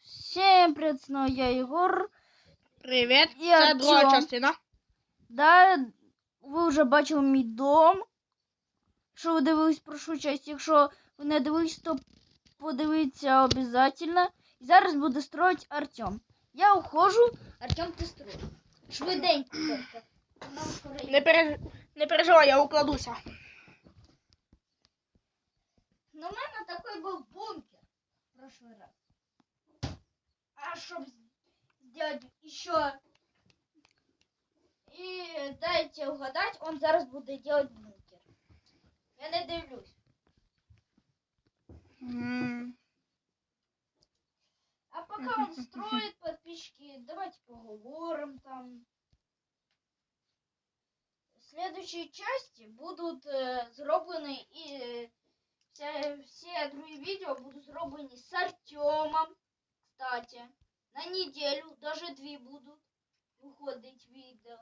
Всем привет, снова я Єгор. Привіт, І це друга частина. Да, ви вже бачили мій дом. Якщо ви дивились прошу часть, якщо ви не дивились, то подивіться обов'язково. І зараз буде строїть Артем. Я ухожу, Артем ти строїш. Швиденько. Не, переж... не переживай, я укладуся. Ну, у мене такой був бункер в раз. Щоб сделать еще и дайте угадать, он зараз буде делать бункер. Я не дивлюсь. М, А пока он строит подписчики, давайте поговорим там. Следующие части будут э, зроблені і э, вся, всі другі відео будуть зроблені з Артемом, кстати. На неделю, даже дві будуть виходить відео.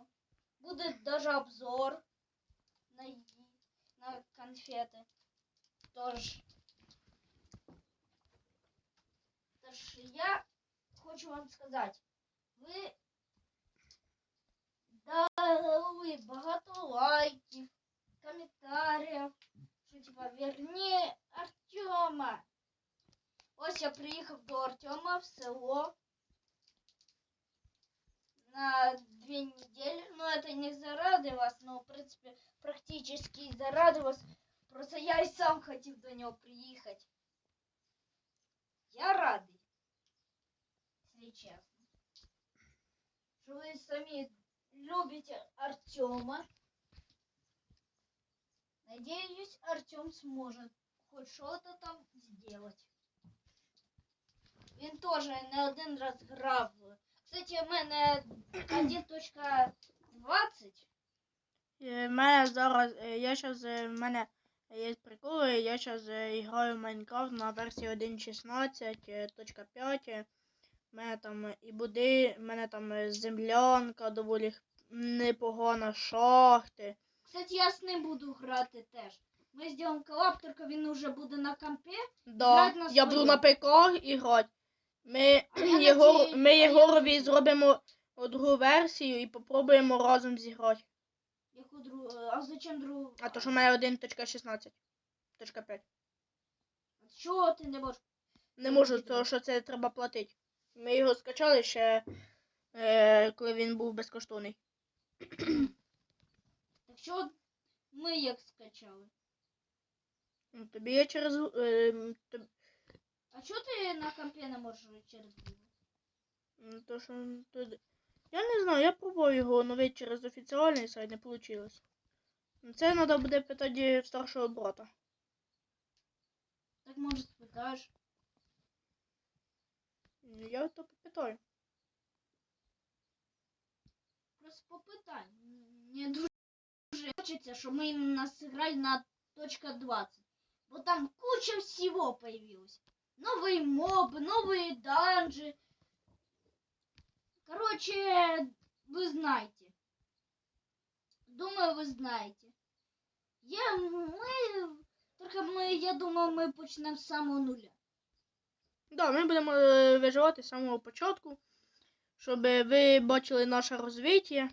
Буде даже обзор на, ї- на конфети. Тож. Тож я хочу вам сказати, ви дали багато лайків, коментарів, що типа верні Артема. Ось я приїхав до Артема в село на две недели. Ну, это не заради вас, но, в принципе, практически заради вас. Просто я и сам хотів до нього приїхати. Я радий, если честно. Что вы сами любите Артема. Надеюсь, Артем сможет хоть что-то там сделать. Він теж не один раз грав. Кстати, в мене 1.20. е, в мене зараз, е, я зараз, в мене є приколи, я зараз граю в Майнкрафт на версії 1.16.5. У мене там е, і буди, в мене там е, землянка доволі непогана, шахти. Кстати, я з ним буду грати теж. Ми зробимо колаб, тільки він уже буде на компі. Да, на я буду на ПК і грати. Ми, цій- ми Єгорові зробимо другу версію і попробуємо разом зіграти. Яку другу? А зачем другу? А то що в мене 1.16.5. Чого ти не можеш? Не можу, тому що це треба платити. Ми його скачали ще, е, коли він був безкоштовний. Так що ми як скачали? Ну, Тобі я через. Е, А чого ти на компі не можеш через другу? м, то, що, то, я не знаю, я пробував його оновити через офіціальний сайт, не вийшло. Це треба буде питати в старшого брата. Так може спитаєш. Ну, Я то попитаю. Просто попитай. Мені дуже хочеться, щоб ми нас сыграли на точка 20. Бо там куча всего появилось Новые мобы, новые данжи. Короче, вы знаете. Думаю, вы знаете. Я, мы, только мы, я думаю, мы почнем с самого нуля. Да, ми будемо е, виживати з самого початку, щоб ви бачили наше розвиття.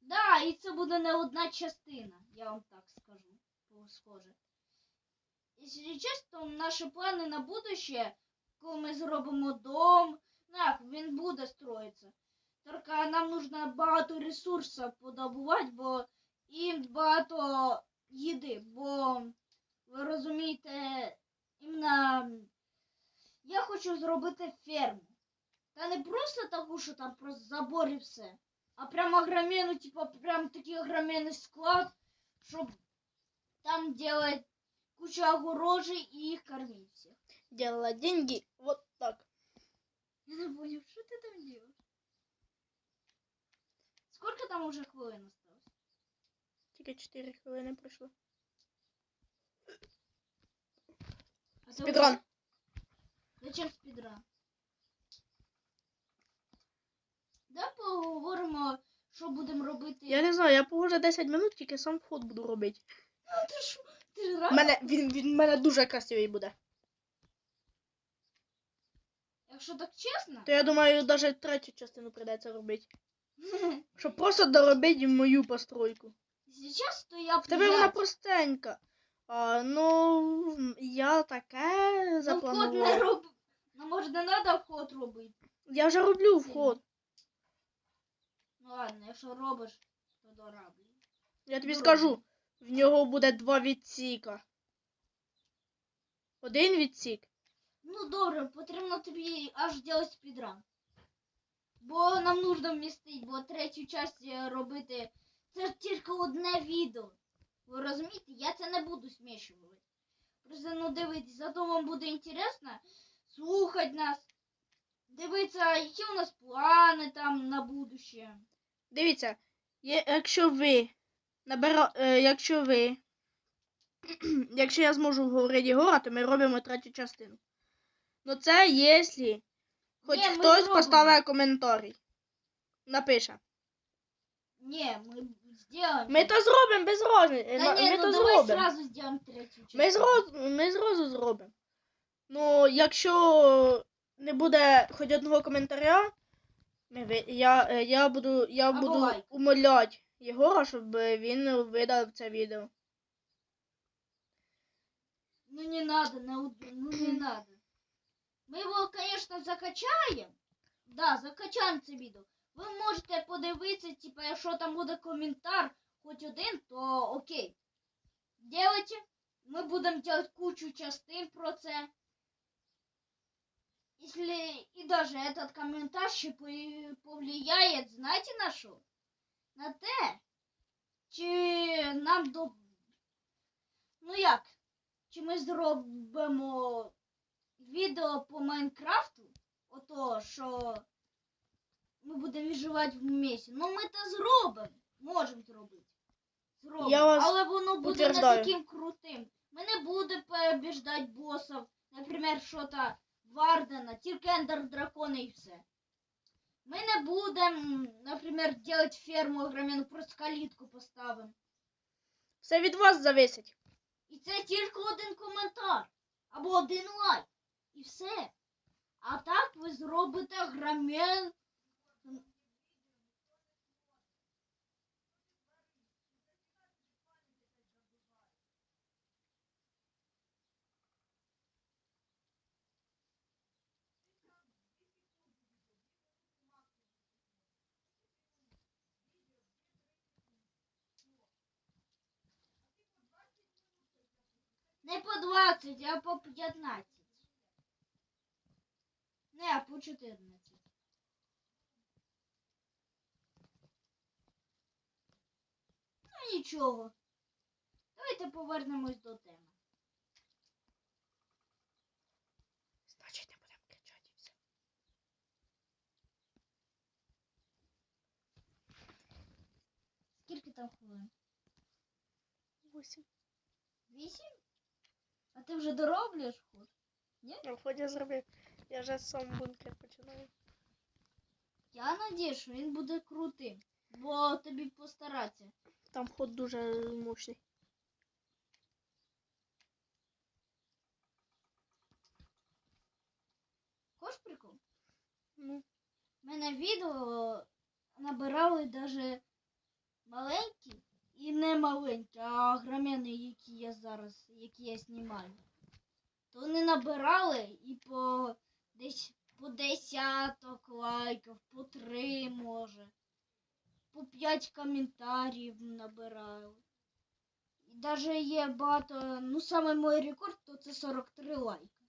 Да, і це буде не одна частина, я вам так скажу. бо Схоже. Якщо чесно, наші плани на будущее, коли ми зробимо дом, ну як, він буде строїтися. Тільки нам нужно багато ресурсів подобувати, бо і багато їди, бо ви розумієте, іменно я хочу зробити ферму. Та не просто таку, що там просто забор і все. А прям огроменный, типа, прям такий огроменный склад, щоб там делать кучу огорожей и их кормить всех. Діла деньги вот так. Я не понял, что ты там делаешь? Сколько там уже хвилин осталось? Тільки 4 хвилини пройшло. А Спідран. уже- Зачем спидран? Да поговоримо, що будемо робити. Я не знаю, я похоже 10 минут тільки сам вход буду робити. Ну, ти що? Ж Мене, він, він в мене дуже красивий буде. Якщо так чесно, То я думаю, навіть третю частину прийдеться робити. Щоб просто доробити мою постройку. зараз то я В тебе вона простенька. А, ну, я таке Ну, вход не роб... Ну, може, не треба вход робити. Я вже роблю вход. Ну ладно, якщо робиш, то дораблю. Я тобі Добре. скажу, в нього буде два відсіка. Один відсік. Ну добре, потрібно тобі аж делать спідран. Бо нам нужно вмістити, бо третю часть е, робити. Це ж тільки одне відео. Ви розумієте, я це не буду смішувати. Просто ну дивитись, зато вам буде інтересно слухати нас, дивитися, які у нас плани там на будущее. Дивіться, якщо ви набира... е, якщо ви. якщо я зможу говорити Єгора, то ми робимо третю частину. Ну це якщо хоч Ні, ми хтось зробимо. поставить коментарій. Напише. Ні, ми зробимо. Ми то зробимо без розниці. Та ні, Ми ну то давай зробимо. сразу зробимо третю частину. Ми зразу, ми зразу зробимо. Ну, якщо не буде хоч одного коментаря, ми, ви- я, е, я буду, я Або буду лайк. умоляти Єгора, щоб він видав це відео. Ну не надо, ну не надо. Мы его, конечно, закачаем. Да, закачаем це відео. Ви можете подивитися, типа, якщо там буде коментар хоч один, то окей. Делайте. Ми будемо делать кучу частин про це. Если и даже этот комментарий повлияет, знаете на що? На те, чи нам до... Ну як? Чи ми зробимо відео по Майнкрафту? Ото, що ми будемо виживати в місті. Ну ми це зробимо. Можемо зробити. Зробимо. Але воно буде не таким крутим. Ми не будемо побіждати босів. Наприклад, що-то Вардена, тільки ендер дракони і все. Ми не будем, например, делать ферму огроменну, просто калитку поставим. Все від вас зависить. І це тільки один коментар або один лайк. І все. А так ви зробите грамен. Не по 20, а по 15. Не, а по 14. Ну нічого. Давайте повернемось до теми. Значить, не будемо кричати і все. Скільки там хвилин? Восім. Вісім? А ти вже дороблюєш ход? Я вході зробив. Я вже сам бункер починаю. Я надіюсь, що він буде крутим. Бо тобі постаратися. Там ход дуже мощний. Хоч прикол? Ну, мене відео набирали даже маленькі і не маленькі, а громяни, які я зараз, які я знімаю. То вони набирали і по десь по десяток лайків, по три може, по п'ять коментарів набирали. І даже є багато, ну саме мій рекорд, то це 43 лайки.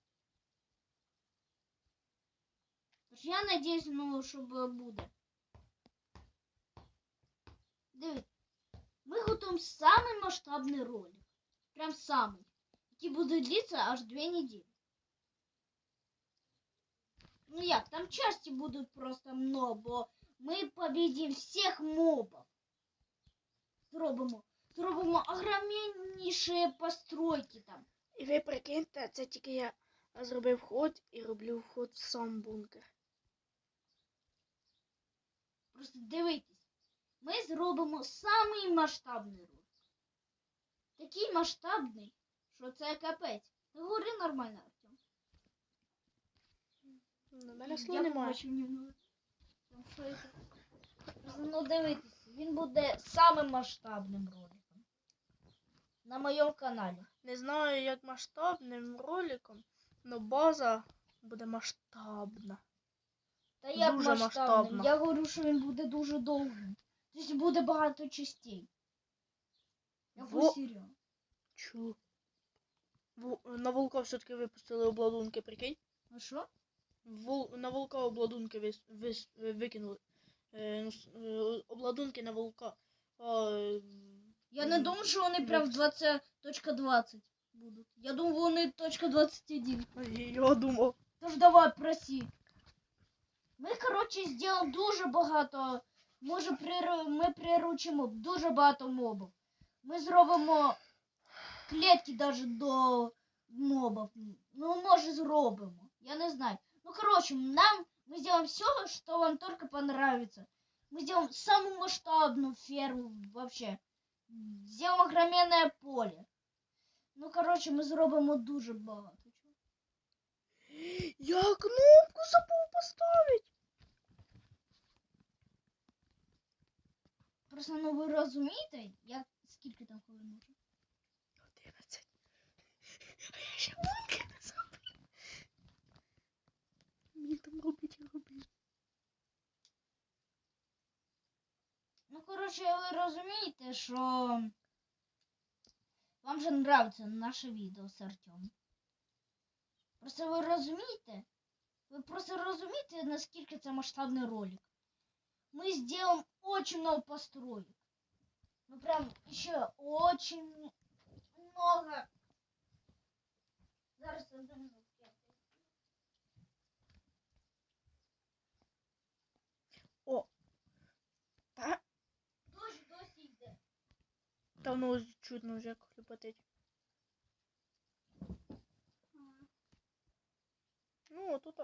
Тож я надіюсь, ну, щоб буде. Дивіться, ми готуємо самий масштабний ролик. Прям самий. Який буде длиться аж дві неділі. Ну як, там часті будуть просто много, бо ми победимо всіх мобів. Зробимо. Зробимо огромніші постройки там. і ви прикиньте, це тільки я зробив ход і роблю вход в сам бункер. Просто дивитесь, ми зробимо самий масштабний ролик. Такий масштабний, що це капець. Говори нормально, Артем. У мене Я слов немає. це? Ну дивитися, він буде самим масштабним роликом. На моєму каналі. Не знаю, як масштабним роликом, але база буде масштабна. Та як Дуже масштабним? масштабно. Я говорю, що він буде дуже довгим. Тобто буде багато частей. Як Во- у серіал. Чу. Ву- На волка все-таки випустили обладунки, прикинь? А що? Вол... На волка обладунки вис... Вис... викинули. Е, ну, е, обладунки на волка. А, Я не Мгм. думав, що вони прям в 20.20 будуть. Я думав, вони точка 21. я думав. Тож давай, проси. Ми, коротше, зробимо дуже багато. Може, приру... ми приручимо дуже багато мобів. Ми зробимо клітки навіть до мобів. Ну, може, зробимо. Я не знаю. Ну, коротше, нам мы сделаем все, что вам только понравится. Мы сделаем самую масштабную ферму вообще. Сделаем огроменное поле. Ну, коротше, ми зробимо дуже багато. Я кнопку забув поставити. Просто ну ви розумієте, як скільки там хвилин може? 11. А я ще бункер не забив. Мені там робити і робити. Ну, коротше, ви розумієте, що вам же нравится наше відео з Артем. Просто ви розумієте? Ви просто розумієте, наскільки це масштабний ролик. Мы сделаем очень много построек. Ну прям еще очень много. Зараз я дам звуки. Та, Дощ досі йде. та воно чутно вже хлюпотить. Ну, тут.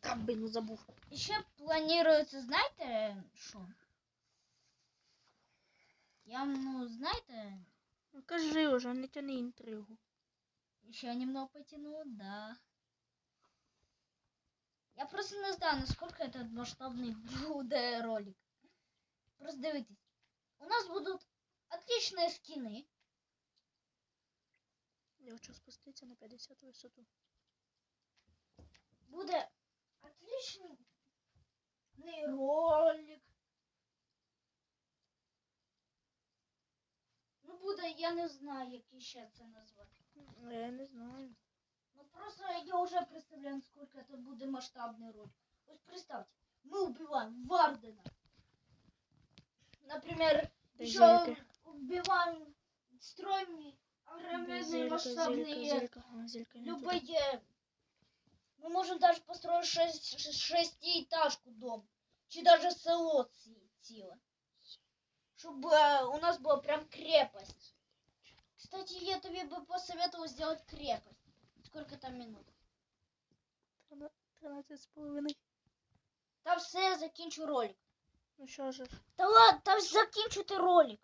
Та би ну забув. І ще планується, знаєте, що? Я, ну, знаєте, Ну кажи уже, не тяни інтригу. еще немного потяну, да. Я просто не знаю, насколько этот масштабный буде ролик. Просто дивитесь. У нас будут отличные скины. Я хочу спуститися на 50 висоту. Буде отличный ролик. Ну, буде, я не знаю, як ще це назвати. Я не знаю. Ну просто я уже представляю, насколько это будет масштабный ролик. Вот представьте, мы убиваем Вардена. Например, Де еще зельки? убиваем, строим огроменные Зелька, масштабные зелька, зелька. А, зелька не туди. любые. Мы можем даже построить шесть, ш- шестиэтажку дом. Чи даже село ці- ціле. Чтобы э, у нас была прям крепость. Кстати, я тебе бы посоветовал сделать крепость. Сколько там минут? 13 з половиною. Та все, я закінчу ролик. Ну що ж. Та ладно, та закінчу ти ролик.